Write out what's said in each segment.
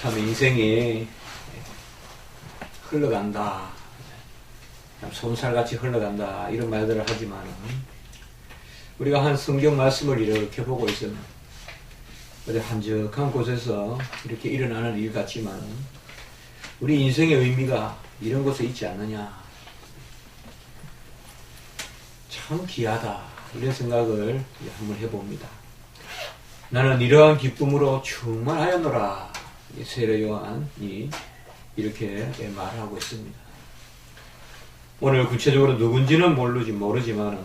참 인생이 흘러간다. 참 손살같이 흘러간다. 이런 말들을 하지만 우리가 한 성경 말씀을 이렇게 보고 있으면 어디 한적한 곳에서 이렇게 일어나는 일 같지만 우리 인생의 의미가 이런 곳에 있지 않느냐. 참 귀하다. 이런 생각을 한번 해봅니다. 나는 이러한 기쁨으로 충만하였노라. 세례 요한이 이렇게 말하고 있습니다. 오늘 구체적으로 누군지는 모르지 모르지만은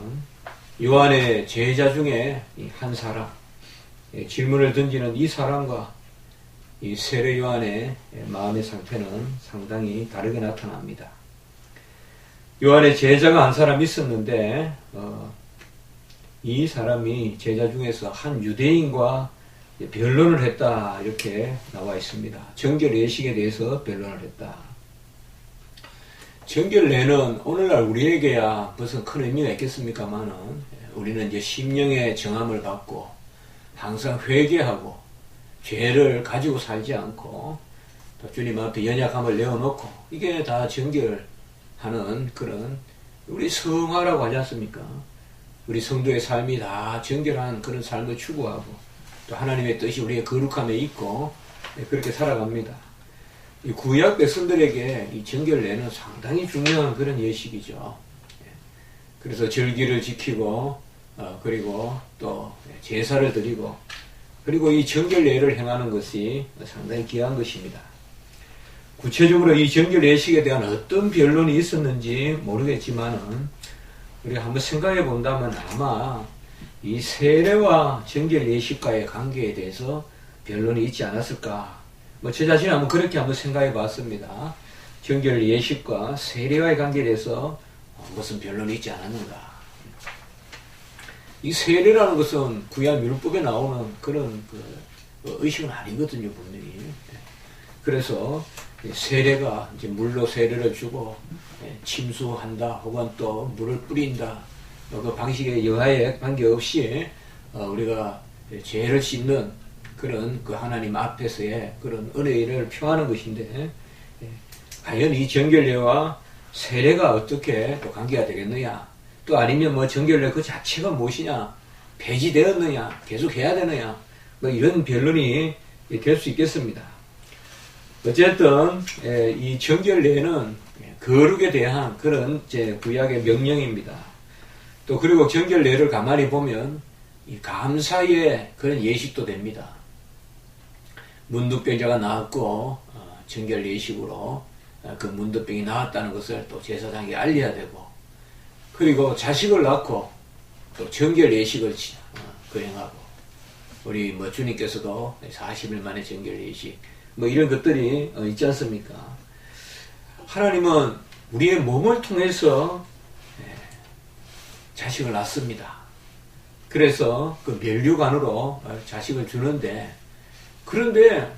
요한의 제자 중에 한 사람 질문을 던지는 이 사람과 이 세례 요한의 마음의 상태는 상당히 다르게 나타납니다. 요한의 제자가 한 사람 있었는데 어, 이 사람이 제자 중에서 한 유대인과 변론을 했다 이렇게 나와 있습니다. 정결 예식에 대해서 변론을 했다. 정결례는 오늘날 우리에게야 무슨 큰 의미가 있겠습니까만은 우리는 이제 심령의 정함을 받고 항상 회개하고 죄를 가지고 살지 않고 또 주님 앞에 연약함을 내어놓고 이게 다 정결하는 그런 우리 성화라고 하지 않습니까? 우리 성도의 삶이 다 정결한 그런 삶을 추구하고 또 하나님의 뜻이 우리의 거룩함에 있고 그렇게 살아갑니다. 이 구약 백성들에게 이 정결례는 상당히 중요한 그런 예식이죠. 그래서 절기를 지키고 어, 그리고 또 제사를 드리고 그리고 이 정결례를 행하는 것이 상당히 귀한 것입니다. 구체적으로 이 정결 예식에 대한 어떤 변론이 있었는지 모르겠지만은 우리가 한번 생각해 본다면 아마 이 세례와 정결 예식과의 관계에 대해서 변론이 있지 않았을까. 뭐 제 자신 한번 그렇게 한번 생각해 봤습니다. 정결 예식과 세례와의 관계에 대해서 무슨 변론이 있지 않았는가. 이 세례라는 것은 구약 율법에 나오는 그런 그 의식은 아니거든요, 분명히. 그래서 세례가 이제 물로 세례를 주고 예, 침수한다 혹은 또 물을 뿌린다 어, 그 방식의 여하에 관계없이 어, 우리가 죄를 씻는 그런 그 하나님 앞에서의 그런 은혜를 표하는 것인데 예, 과연 이 정결례와 세례가 어떻게 또 관계가 되겠느냐 또 아니면 뭐 정결례 그 자체가 무엇이냐 폐지되었느냐 계속 해야 되느냐 뭐 이런 변론이 될 수 있겠습니다. 어쨌든 예, 이 정결례는 거룩에 대한 그런 제 구약의 명령입니다. 또 그리고 정결례를 가만히 보면 이 감사의 그런 예식도 됩니다. 문득병자가 나왔고 어, 정결 예식으로 어, 그 문득병이 나왔다는 것을 또 제사장에게 알려야 되고 그리고 자식을 낳고 또 정결 예식을 어, 거행하고 우리 뭐 주님께서도 40일 만에 정결 예식 뭐 이런 것들이 있지 않습니까? 하나님은 우리의 몸을 통해서 예, 자식을 낳습니다. 그래서 그 멸류관으로 자식을 주는데 그런데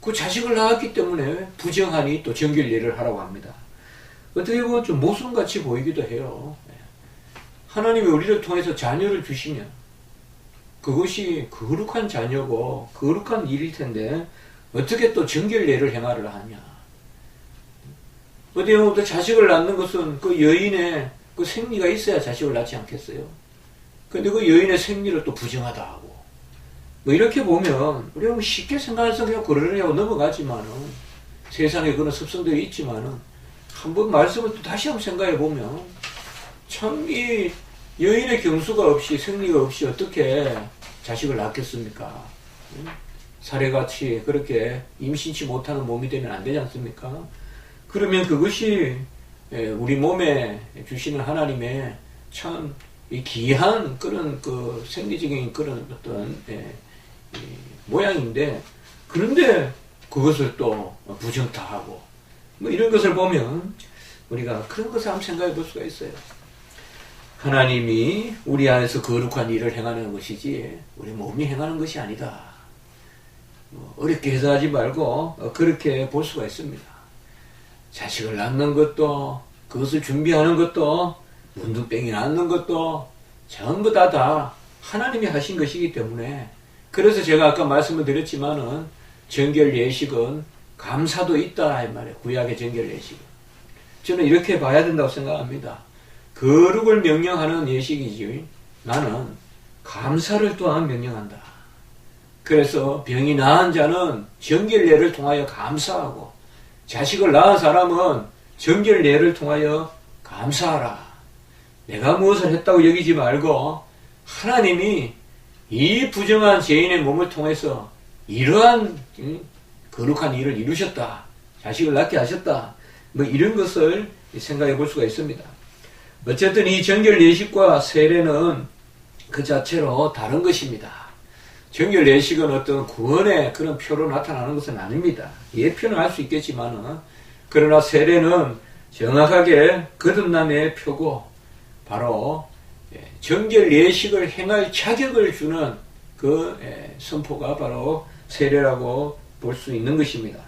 그 자식을 낳았기 때문에 부정하니 또 정결례를 하라고 합니다. 어떻게 보면 좀 모순같이 보이기도 해요. 예. 하나님이 우리를 통해서 자녀를 주시면 그것이 거룩한 자녀고 거룩한 일일 텐데 어떻게 또 정결례를 행하를 하냐. 어디 보면 자식을 낳는 것은 그 여인의 그 생리가 있어야 자식을 낳지 않겠어요. 근데 그 여인의 생리를 또 부정하다 하고. 뭐 이렇게 보면 우리가 뭐 쉽게 생각해서 그냥 그러려고 넘어가지만은 세상에 그런 습성들이 있지만은 한번 말씀을 또 다시 한번 생각해 보면 참 이 여인의 경수가 없이 생리가 없이 어떻게 자식을 낳겠습니까? 사례같이 그렇게 임신치 못하는 몸이 되면 안 되지 않습니까? 그러면 그것이 예, 우리 몸에 주시는 하나님의 참 귀한 그런 그 생리적인 그런 어떤 예, 모양인데 그런데 그것을 또 부정타하고 뭐 이런 것을 보면 우리가 그런 것을 한번 생각해 볼 수가 있어요. 하나님이 우리 안에서 거룩한 일을 행하는 것이지 우리 몸이 행하는 것이 아니다. 뭐 어렵게 해석하지 말고 그렇게 볼 수가 있습니다. 자식을 낳는 것도 그것을 준비하는 것도 문둥병이 낳는 것도 전부 다 다 하나님이 하신 것이기 때문에 그래서 제가 아까 말씀을 드렸지만은 정결 예식은 감사도 있다 이 말이에요. 구약의 정결 예식은. 저는 이렇게 봐야 된다고 생각합니다. 거룩을 명령하는 예식이지 나는 감사를 또한 명령한다. 그래서 병이 나은 자는 정결례를 통하여 감사하고 자식을 낳은 사람은 정결례를 통하여 감사하라. 내가 무엇을 했다고 여기지 말고 하나님이 이 부정한 죄인의 몸을 통해서 이러한 거룩한 일을 이루셨다. 자식을 낳게 하셨다. 뭐 이런 것을 생각해 볼 수가 있습니다. 어쨌든 이 정결 예식과 세례는 그 자체로 다른 것입니다. 정결 예식은 어떤 구원의 그런 표로 나타나는 것은 아닙니다. 예표는 할 수 있겠지만은 그러나 세례는 정확하게 거듭남의 표고 바로 예, 정결 예식을 행할 자격을 주는 그 예, 선포가 바로 세례라고 볼 수 있는 것입니다.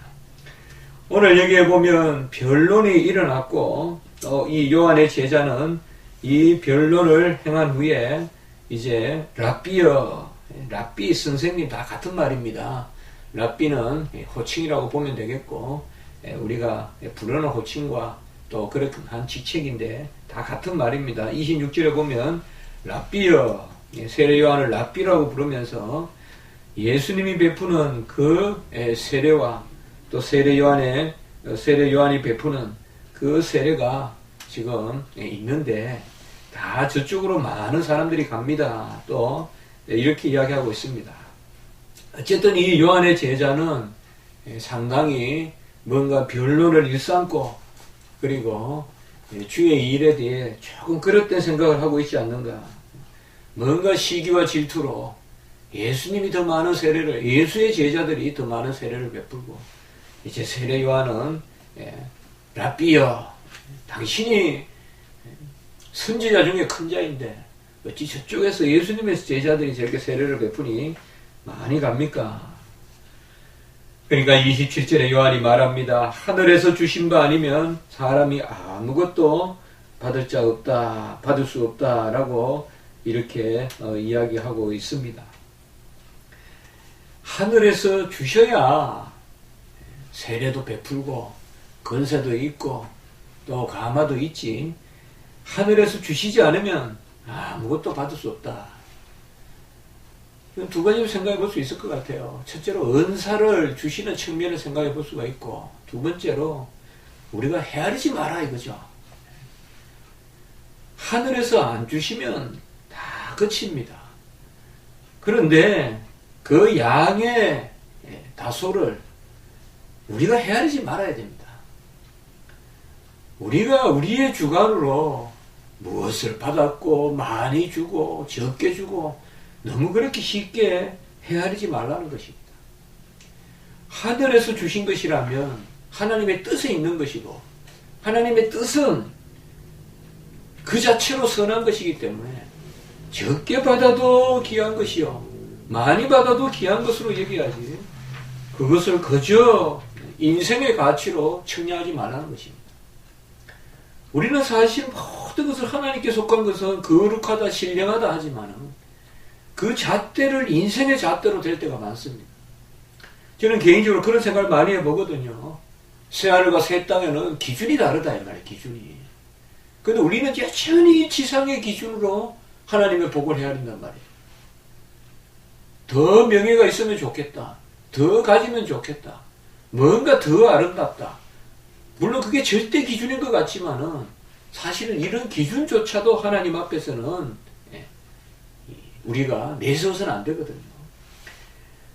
오늘 여기에 보면 변론이 일어났고 또 이 요한의 제자는 이 변론을 행한 후에 이제 랍비어 랍비 선생님 다 같은 말입니다. 랍비는 호칭이라고 보면 되겠고 예, 우리가 부르는 호칭과 또 그렇한 직책인데 다 같은 말입니다. 26절에 보면 랍비어 예, 세례 요한을 랍비라고 부르면서 예수님이 베푸는 그 세례와 또 세례 요한의 어, 세례 요한이 베푸는 그 세례가 지금 있는데 다 저쪽으로 많은 사람들이 갑니다. 또 이렇게 이야기하고 있습니다. 어쨌든 이 요한의 제자는 상당히 뭔가 변론을 일삼고 그리고 주의 일에 대해 조금 그릇된 생각을 하고 있지 않는가. 뭔가 시기와 질투로 예수님이 더 많은 세례를, 예수의 제자들이 더 많은 세례를 베풀고, 이제 세례 요한은, 예, 라비어, 당신이 선지자 중에 큰 자인데, 어찌 저쪽에서 예수님의 제자들이 저렇게 세례를 베푸니 많이 갑니까? 그러니까 27절에 요한이 말합니다. 하늘에서 주신 바 아니면 사람이 아무것도 받을 자 없다, 받을 수 없다라고 이렇게 어, 이야기하고 있습니다. 하늘에서 주셔야 세례도 베풀고 건세도 있고 또 가마도 있지. 하늘에서 주시지 않으면 아무것도 받을 수 없다. 두 가지로 생각해 볼 수 있을 것 같아요. 첫째로 은사를 주시는 측면을 생각해 볼 수가 있고 두 번째로 우리가 헤아리지 마라 이거죠. 하늘에서 안 주시면 다 끝입니다. 그런데 그 양의 다소를 우리가 헤아리지 말아야 됩니다. 우리가 우리의 주관으로 무엇을 받았고 많이 주고 적게 주고 너무 그렇게 쉽게 헤아리지 말라는 것입니다. 하늘에서 주신 것이라면 하나님의 뜻에 있는 것이고 하나님의 뜻은 그 자체로 선한 것이기 때문에 적게 받아도 귀한 것이요 많이 받아도 귀한 것으로 여겨야지 그것을 그저 인생의 가치로 청량하지 말라는 것입니다. 우리는 사실 모든 것을 하나님께 속한 것은 거룩하다 신령하다 하지만은 그 잣대를 인생의 잣대로 될 때가 많습니다. 저는 개인적으로 그런 생각을 많이 해보거든요. 새하늘과 새 땅에는 기준이 다르다 이 말이에요. 기준이. 근데 우리는 여전히 지상의 기준으로 하나님의 복을 해야 된단 말이에요. 더 명예가 있으면 좋겠다. 더 가지면 좋겠다. 뭔가 더 아름답다. 물론 그게 절대 기준인 것 같지만은 사실은 이런 기준조차도 하나님 앞에서는 예, 우리가 내세워서는 안 되거든요.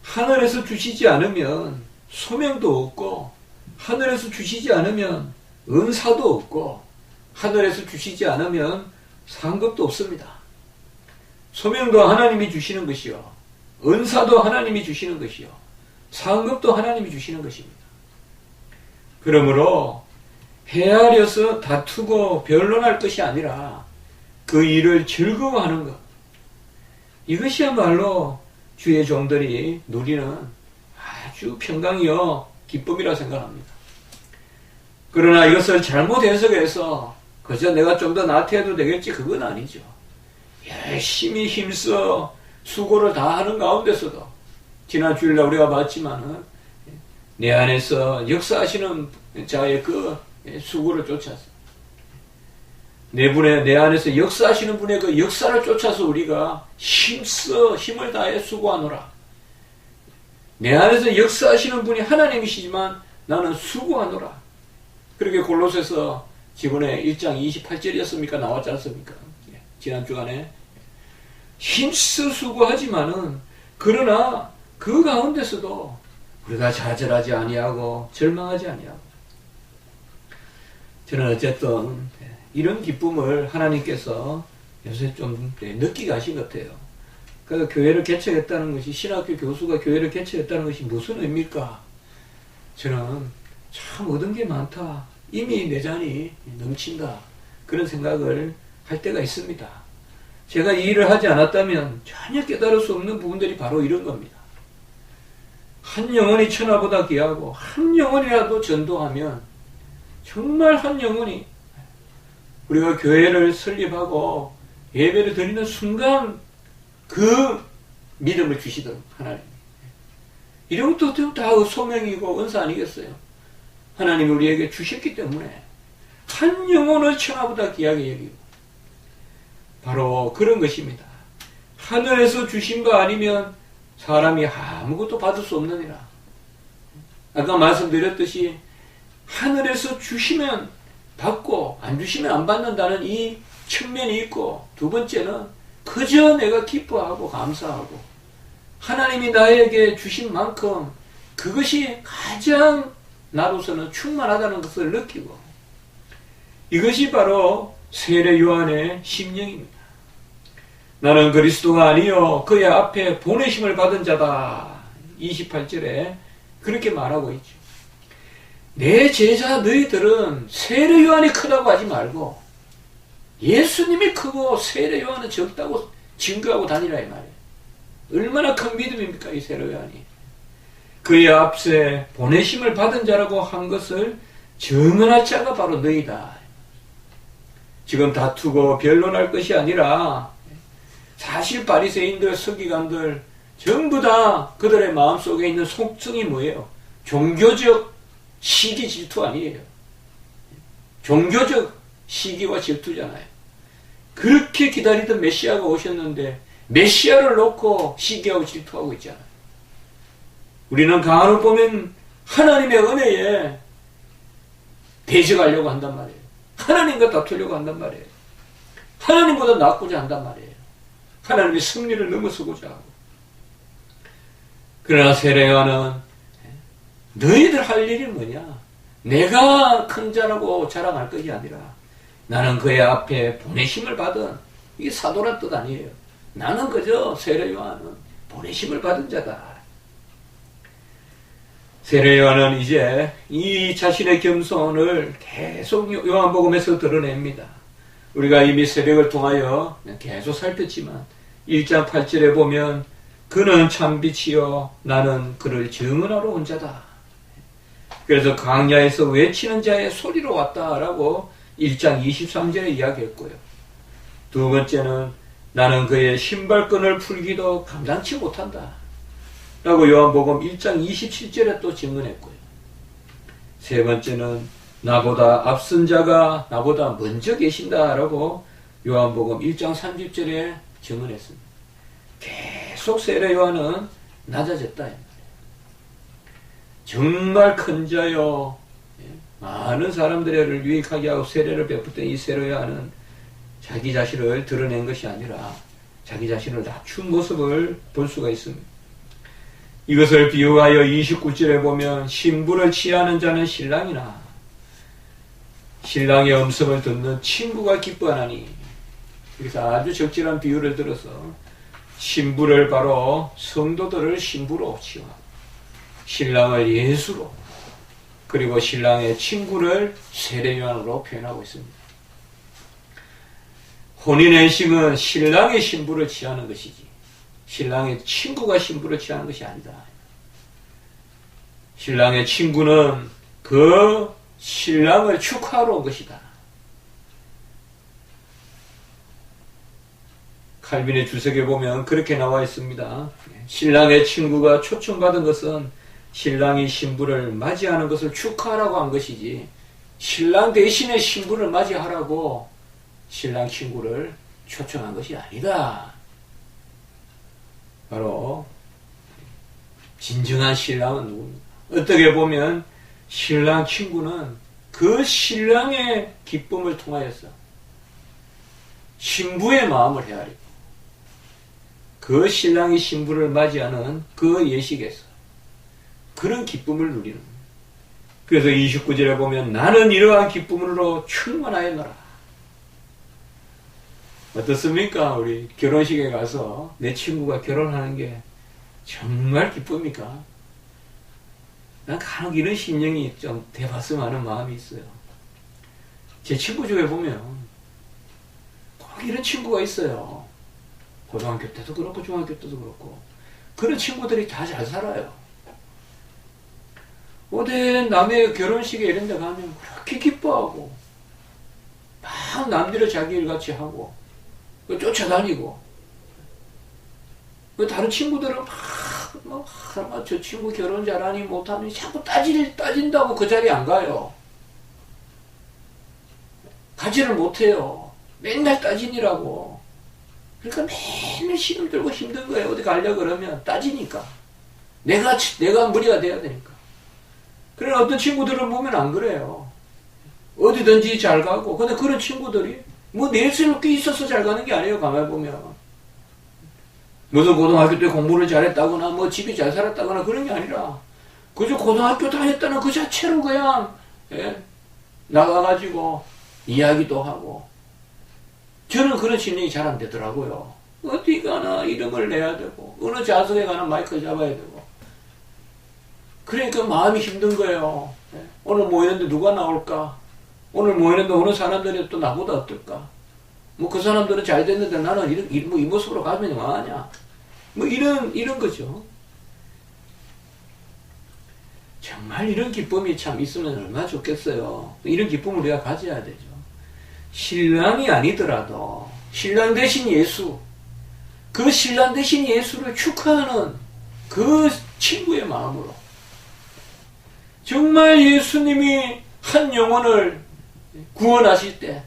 하늘에서 주시지 않으면 소명도 없고 하늘에서 주시지 않으면 은사도 없고 하늘에서 주시지 않으면 상급도 없습니다. 소명도 하나님이 주시는 것이요. 은사도 하나님이 주시는 것이요. 상급도 하나님이 주시는 것입니다. 그러므로 헤아려서 다투고 변론할 것이 아니라 그 일을 즐거워하는 것. 이것이야말로 주의 종들이 누리는 아주 평강이요 기쁨이라 생각합니다. 그러나 이것을 잘못 해석해서 그저 내가 좀 더 나태해도 되겠지 그건 아니죠. 열심히 힘써 수고를 다 하는 가운데서도 지난 주일날 우리가 봤지만은 내 안에서 역사하시는 자의 그 수고를 쫓아서 내 분의 내 안에서 역사하시는 분의 그 역사를 쫓아서 우리가 힘써 힘을 다해 수고하노라. 내 안에서 역사하시는 분이 하나님이시지만 나는 수고하노라. 그렇게 골로새서 지번에 1장 28절이었습니까? 나왔지 않습니까? 예, 지난 주간에 힘써 수고하지만은 그러나 그 가운데서도 우리가 좌절하지 아니하고 절망하지 아니하고 저는 어쨌든 이런 기쁨을 하나님께서 요새 좀 느끼게 하신 것 같아요. 그 교회를 개척했다는 것이 신학교 교수가 교회를 개척했다는 것이 무슨 의미일까? 저는 참 얻은 게 많다. 이미 내 잔이 넘친다. 그런 생각을 할 때가 있습니다. 제가 이 일을 하지 않았다면 전혀 깨달을 수 없는 부분들이 바로 이런 겁니다. 한 영혼이 천하보다 귀하고 한 영혼이라도 전도하면 정말 한 영혼이 우리가 교회를 설립하고 예배를 드리는 순간 그 믿음을 주시도록 하나님. 이런 것도 다 소명이고 은사 아니겠어요? 하나님이 우리에게 주셨기 때문에 한 영혼을 천하보다 귀하게 여기고 바로 그런 것입니다. 하늘에서 주신 거 아니면 사람이 아무것도 받을 수 없느니라. 아까 말씀드렸듯이 하늘에서 주시면 받고 안 주시면 안 받는다는 이 측면이 있고 두 번째는 그저 내가 기뻐하고 감사하고 하나님이 나에게 주신 만큼 그것이 가장 나로서는 충만하다는 것을 느끼고 이것이 바로 세례 요한의 심령입니다. 나는 그리스도가 아니요 그의 앞에 보내심을 받은 자다. 28절에 그렇게 말하고 있죠. 내 제자 너희들은 세례 요한이 크다고 하지 말고 예수님이 크고 세례 요한은 적다고 증거하고 다니라 이 말이에요. 얼마나 큰 믿음입니까 이 세례 요한이. 그의 앞에 보내심을 받은 자라고 한 것을 증언할 자가 바로 너희다. 지금 다투고 변론할 것이 아니라 사실 바리새인들, 서기관들 전부 다 그들의 마음속에 있는 속성이 뭐예요? 종교적 시기 질투 아니에요. 종교적 시기와 질투잖아요. 그렇게 기다리던 메시아가 오셨는데 메시아를 놓고 시기하고 질투하고 있잖아요. 우리는 간혹 보면 하나님의 은혜에 대적하려고 한단 말이에요. 하나님과 다투려고 한단 말이에요. 하나님보다 낫고자 한단 말이에요. 하나님의 승리를 넘어서고자 하고. 그러나 세례요한은 너희들 할 일이 뭐냐? 내가 큰 자라고 자랑할 것이 아니라 나는 그의 앞에 보내심을 받은 이게 사도란 뜻 아니에요. 나는 그저 세례요한은 보내심을 받은 자다. 세례요한은 이제 이 자신의 겸손을 계속 요한복음에서 드러냅니다. 우리가 이미 새벽을 통하여 계속 살폈지만 1장 8절에 보면 그는 참빛이요 나는 그를 증언하러 온 자다. 그래서 강야에서 외치는 자의 소리로 왔다라고 1장 23절에 이야기했고요. 두 번째는 나는 그의 신발끈을 풀기도 감당치 못한다. 라고 요한복음 1장 27절에 또 증언했고요. 세 번째는 나보다 앞선 자가 나보다 먼저 계신다라고 요한복음 1장 30절에 증언했습니다. 계속 세례 요한은 낮아졌다. 정말 큰 자요. 예, 많은 사람들을 유익하게 하고 세례를 베풀던 이 세례 요한은 자기 자신을 드러낸 것이 아니라 자기 자신을 낮춘 모습을 볼 수가 있습니다. 이것을 비유하여 29절에 보면 신부를 취하는 자는 신랑이나 신랑의 음성을 듣는 친구가 기뻐하나니 그래서 아주 적절한 비유를 들어서 신부를 바로 성도들을 신부로 취하고 신랑을 예수로 그리고 신랑의 친구를 세례요한으로 표현하고 있습니다. 혼인의식은 신랑의 신부를 취하는 것이지 신랑의 친구가 신부를 취하는 것이 아니다. 신랑의 친구는 그 신랑을 축하하러 온 것이다. 칼빈의 주석에 보면 그렇게 나와 있습니다. 신랑의 친구가 초청받은 것은 신랑이 신부를 맞이하는 것을 축하하라고 한 것이지 신랑 대신에 신부를 맞이하라고 신랑 친구를 초청한 것이 아니다. 바로 진정한 신랑은 누굽니까? 어떻게 보면 신랑 친구는 그 신랑의 기쁨을 통하여서 신부의 마음을 헤아리고 그 신랑이 신부를 맞이하는 그 예식에서 그런 기쁨을 누리는 그래서 29절에 보면 나는 이러한 기쁨으로 충만하였노라. 어떻습니까? 우리 결혼식에 가서 내 친구가 결혼하는 게 정말 기쁩니까? 난 간혹 이런 심령이 좀 돼봤으면 하는 마음이 있어요. 제 친구 중에 보면 꼭 이런 친구가 있어요. 고등학교 때도 그렇고 중학교 때도 그렇고 그런 친구들이 다 잘 살아요. 어디 남의 결혼식에 이런 데 가면 그렇게 기뻐하고 막 남들을 자기 일같이 하고 쫓아다니고 그 다른 친구들은 막, 막, 막, 저 친구 결혼 잘하니 못하니 자꾸 따질, 따진다고 그 자리에 안 가요. 가지를 못해요. 맨날 따지니라고. 그러니까 맨날 시름 들고 힘든 거예요. 어디 가려 그러면 따지니까. 내가, 내가 무리가 돼야 되니까. 그러나 어떤 친구들을 보면 안 그래요. 어디든지 잘 가고. 근데 그런 친구들이 뭐 내세울 게 있어서 잘 가는 게 아니에요. 가만히 보면. 무슨 고등학교 때 공부를 잘했다거나 뭐 집이 잘 살았다거나 그런 게 아니라 그저 고등학교 다녔다는 그 자체로 그냥 예? 나가가지고 이야기도 하고 저는 그런 심령이 잘 안 되더라고요. 어디 가나 이름을 내야 되고 어느 좌석에 가나 마이크 잡아야 되고 그러니까 마음이 힘든 거예요. 예? 오늘 모이는데 누가 나올까? 오늘 모이는데 어느 사람들이 또 나보다 어떨까? 뭐 그 사람들은 잘 됐는데 나는 이런, 뭐이 모습으로 가면 뭐하냐? 뭐 이런, 이런 거죠. 정말 이런 기쁨이 참 있으면 얼마나 좋겠어요. 이런 기쁨을 우리가 가져야 되죠. 신랑이 아니더라도 신랑 대신 예수, 그 신랑 대신 예수를 축하하는 그 친구의 마음으로 정말 예수님이 한 영혼을 구원하실 때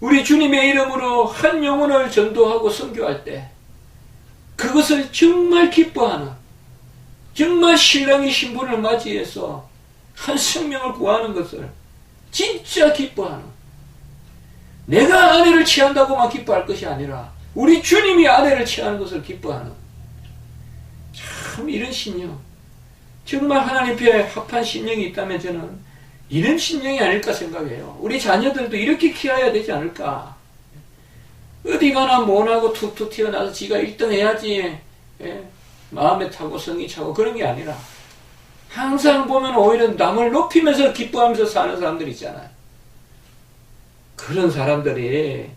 우리 주님의 이름으로 한 영혼을 전도하고 선교할 때 그것을 정말 기뻐하는 정말 신랑이 신부를 맞이해서 한 생명을 구하는 것을 진짜 기뻐하는 내가 아내를 취한다고만 기뻐할 것이 아니라 우리 주님이 아내를 취하는 것을 기뻐하는 참 이런 신령 정말 하나님 앞에 합한 신령이 있다면 저는 이런 신령이 아닐까 생각해요. 우리 자녀들도 이렇게 키워야 되지 않을까. 어디 가나 못하고 툭툭 튀어나와서 지가 1등 해야지. 예? 마음에 타고 성이 차고 그런 게 아니라 항상 보면 오히려 남을 높이면서 기뻐하면서 사는 사람들 있잖아요. 그런 사람들이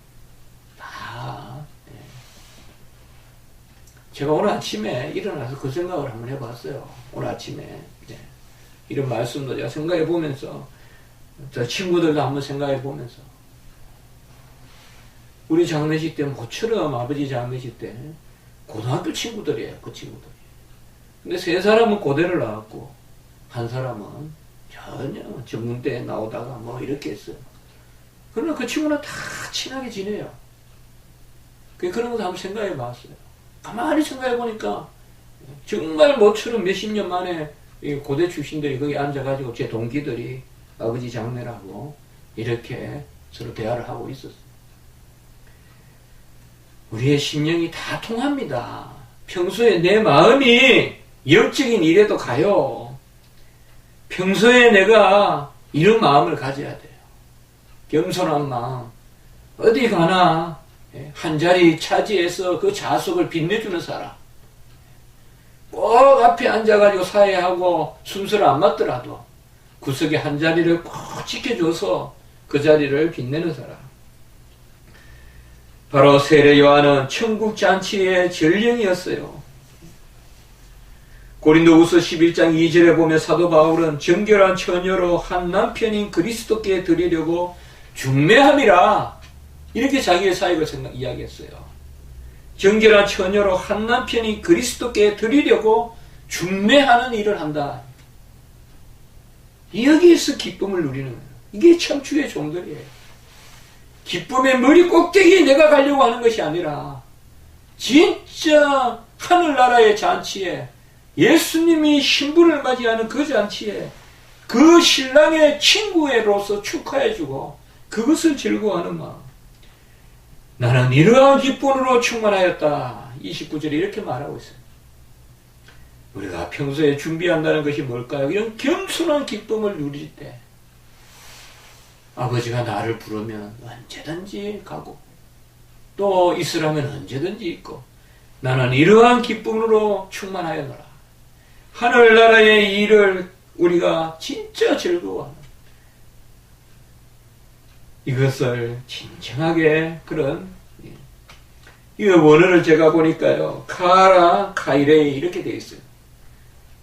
다 예. 제가 오늘 아침에 일어나서 그 생각을 한번 해봤어요. 오늘 아침에 이런 말씀도 제가 생각해 보면서 저 친구들도 한번 생각해 보면서 우리 장례식 때 모처럼 아버지 장례식 때 고등학교 친구들이에요 그 친구들이 근데 세 사람은 고대를 나왔고 한 사람은 전혀 전문대에 나오다가 뭐 이렇게 했어요 그러나 그 친구는 다 친하게 지내요 그런 것도 한번 생각해 봤어요 가만히 생각해 보니까 정말 모처럼 몇십 년 만에 고대 출신들이 거기 앉아가지고 제 동기들이 아버지 장례라고 이렇게 서로 대화를 하고 있었어요. 우리의 심령이 다 통합니다. 평소에 내 마음이 영적인 일에도 가요. 평소에 내가 이런 마음을 가져야 돼요. 겸손한 마음. 어디 가나 예, 한 자리 차지해서 그 자석을 빛내주는 사람. 꼭 앞에 앉아가지고 사회하고 순서를 안 맞더라도 구석에 한 자리를 꼭 지켜줘서 그 자리를 빛내는 사람. 바로 세례 요한은 천국 잔치의 전령이었어요. 고린도후서 11장 2절에 보면 사도 바울은 정결한 처녀로 한 남편인 그리스도께 드리려고 중매함이라 이렇게 자기의 사역을 생각 이야기했어요. 정결한 처녀로 한 남편이 그리스도께 드리려고 중매하는 일을 한다. 여기에서 기쁨을 누리는 거예요. 이게 참 주의 종들이에요. 기쁨의 머리 꼭대기에 내가 가려고 하는 것이 아니라 진짜 하늘나라의 잔치에 예수님이 신부를 맞이하는 그 잔치에 그 신랑의 친구로서 축하해주고 그것을 즐거워하는 마음. 나는 이러한 기쁨으로 충만하였다. 29절에 이렇게 말하고 있어요. 우리가 평소에 준비한다는 것이 뭘까요? 이런 겸손한 기쁨을 누릴 때 아버지가 나를 부르면 언제든지 가고 또 있으라면 언제든지 있고 나는 이러한 기쁨으로 충만하였노라. 하늘나라의 일을 우리가 진짜 즐거워하는 이것을 진정하게 그런 예. 이 원어를 제가 보니까요 카라 카이레이 이렇게 되어 있어요.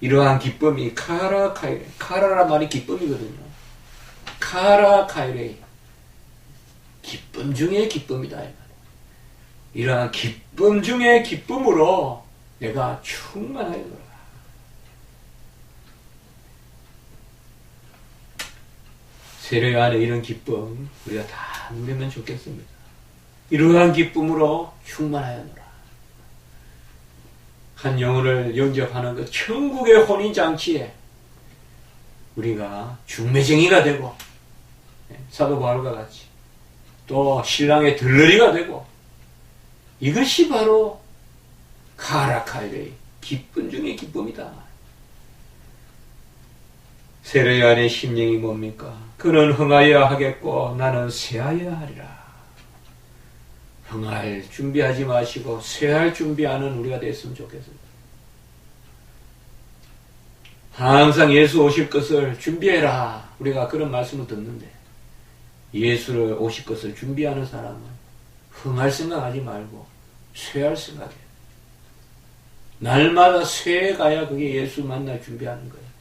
이러한 기쁨이 카라 카이레 카라라 말이 기쁨이거든요. 카라 카이레이 기쁨 중에 기쁨이다. 이러한 기쁨 중에 기쁨으로 내가 충만하여노라. 세례 안에 이런 기쁨 우리가 다 누리면 좋겠습니다. 이러한 기쁨으로 충만하여노라. 한 영혼을 영접하는 그 천국의 혼인장치에 우리가 중매쟁이가 되고 예, 사도 바울과 같이 또 신랑의 들러리가 되고 이것이 바로 카라카이의 기쁨 중의 기쁨이다. 세례 안의 심령이 뭡니까? 그는 흥하여야 하겠고 나는 쇠하여야 하리라. 흥할 준비하지 마시고 쇠할 준비하는 우리가 됐으면 좋겠습니다. 항상 예수 오실 것을 준비해라. 우리가 그런 말씀을 듣는데 예수를 오실 것을 준비하는 사람은 흥할 생각하지 말고 쇠할 생각해. 날마다 쇠해 가야 그게 예수 만날 준비하는 거예요.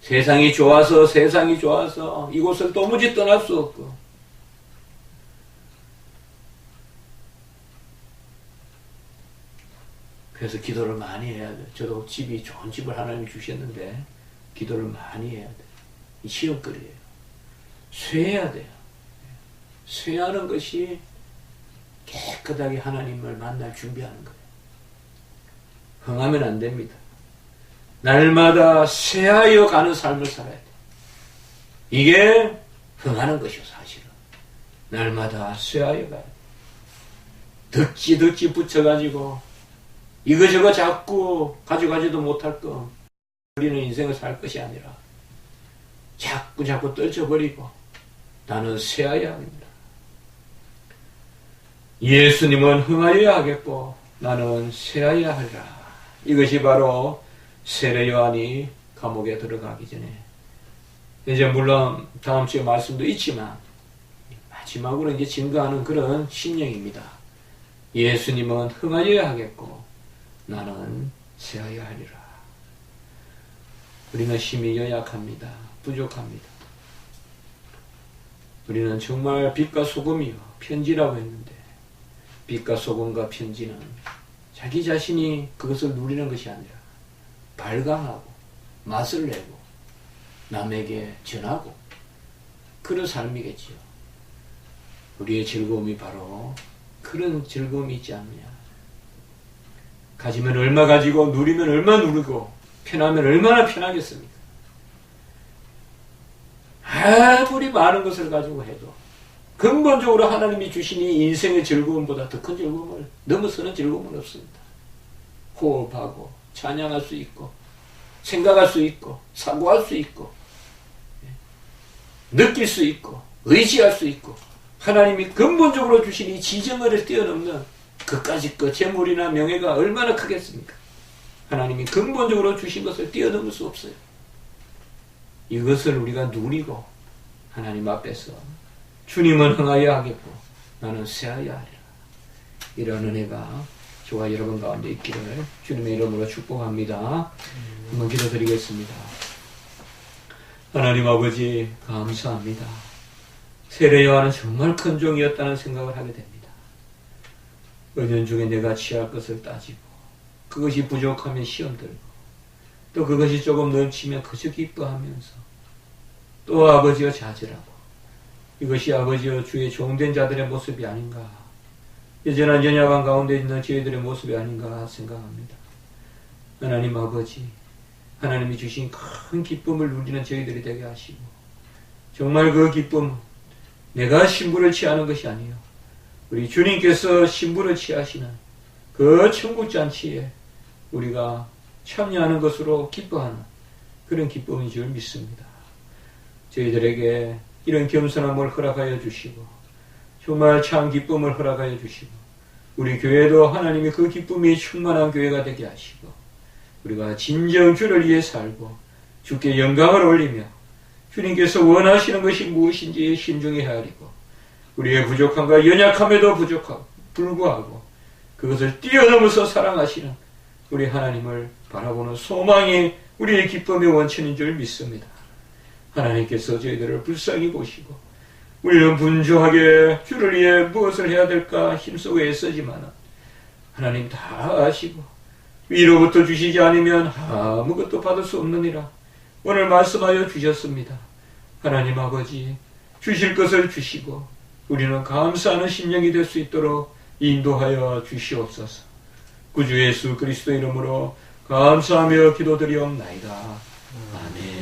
세상이 좋아서 세상이 좋아서 이곳을 도무지 떠날 수 없고 그래서 기도를 많이 해야 돼. 저도 집이 좋은 집을 하나님이 주셨는데 기도를 많이 해야 돼. 이 시험거리예요. 쇠해야 돼요. 쇠하는 것이 깨끗하게 하나님을 만날 준비하는 거예요. 흥하면 안 됩니다. 날마다 쇠하여 가는 삶을 살아야 돼. 이게 흥하는 것이요, 사실은. 날마다 쇠하여 돼. 덕지 덕지 붙여가지고 이거저거 자꾸 가져가지도 못할 거 우리는 인생을 살 것이 아니라 자꾸 자꾸 떨쳐버리고 나는 쇠하여야 합니다. 예수님은 흥하여야 하겠고 나는 쇠하여야 하리라. 이것이 바로 세례 요한이 감옥에 들어가기 전에 이제 물론 다음 주에 말씀도 있지만 마지막으로 이제 증거하는 그런 심령입니다. 예수님은 흥하여야 하겠고 나는 세하여 하리라. 우리는 힘이 연약합니다. 부족합니다. 우리는 정말 빛과 소금이요. 편지라고 했는데 빛과 소금과 편지는 자기 자신이 그것을 누리는 것이 아니라 발광하고 맛을 내고 남에게 전하고 그런 삶이겠지요. 우리의 즐거움이 바로 그런 즐거움이 있지 않느냐. 가지면 얼마 가지고 누리면 얼마 누르고 편하면 얼마나 편하겠습니까? 아무리 많은 것을 가지고 해도 근본적으로 하나님이 주신 이 인생의 즐거움보다 더 큰 즐거움을 넘어서는 즐거움은 없습니다. 호흡하고 찬양할 수 있고 생각할 수 있고 사고할 수 있고 느낄 수 있고 의지할 수 있고 하나님이 근본적으로 주신 이 지정을 뛰어넘는 그까지 그 재물이나 명예가 얼마나 크겠습니까? 하나님이 근본적으로 주신 것을 뛰어넘을 수 없어요. 이것을 우리가 누리고 하나님 앞에서 주님은 흥하여 하겠고 나는 쇠하여 하리라. 이런 은혜가 저와 여러분 가운데 있기를 주님의 이름으로 축복합니다. 한번 기도드리겠습니다. 하나님 아버지 감사합니다. 세례 요한은 정말 큰 종이었다는 생각을 하게 됩니다. 은연 중에 내가 취할 것을 따지고 그것이 부족하면 시험 들고 또 그것이 조금 넘치면 그저 기뻐하면서 또 아버지와 자질하고 이것이 아버지와 주의 종된 자들의 모습이 아닌가 여전한 연약한 가운데 있는 저희들의 모습이 아닌가 생각합니다. 하나님 아버지 하나님이 주신 큰 기쁨을 누리는 저희들이 되게 하시고 정말 그 기쁨 내가 신부를 취하는 것이 아니요 우리 주님께서 신부를 취하시는 그 천국 잔치에 우리가 참여하는 것으로 기뻐하는 그런 기쁨인 줄 믿습니다. 저희들에게 이런 겸손함을 허락하여 주시고 정말 참 기쁨을 허락하여 주시고 우리 교회도 하나님이 그 기쁨이 충만한 교회가 되게 하시고 우리가 진정 주를 위해 살고 주께 영광을 올리며 주님께서 원하시는 것이 무엇인지 신중히 헤아리고 우리의 부족함과 연약함에도 부족하고 불구하고 그것을 뛰어넘어서 사랑하시는 우리 하나님을 바라보는 소망이 우리의 기쁨의 원천인 줄 믿습니다. 하나님께서 저희들을 불쌍히 보시고 우리는 분주하게 주를 위해 무엇을 해야 될까 힘쓰고 애쓰지만 하나님 다 아시고 위로부터 주시지 않으면 아무것도 받을 수 없느니라 오늘 말씀하여 주셨습니다. 하나님 아버지 주실 것을 주시고 우리는 감사하는 심령이 될 수 있도록 인도하여 주시옵소서. 구주 예수 그리스도 이름으로 감사하며 기도드리옵나이다. 아멘.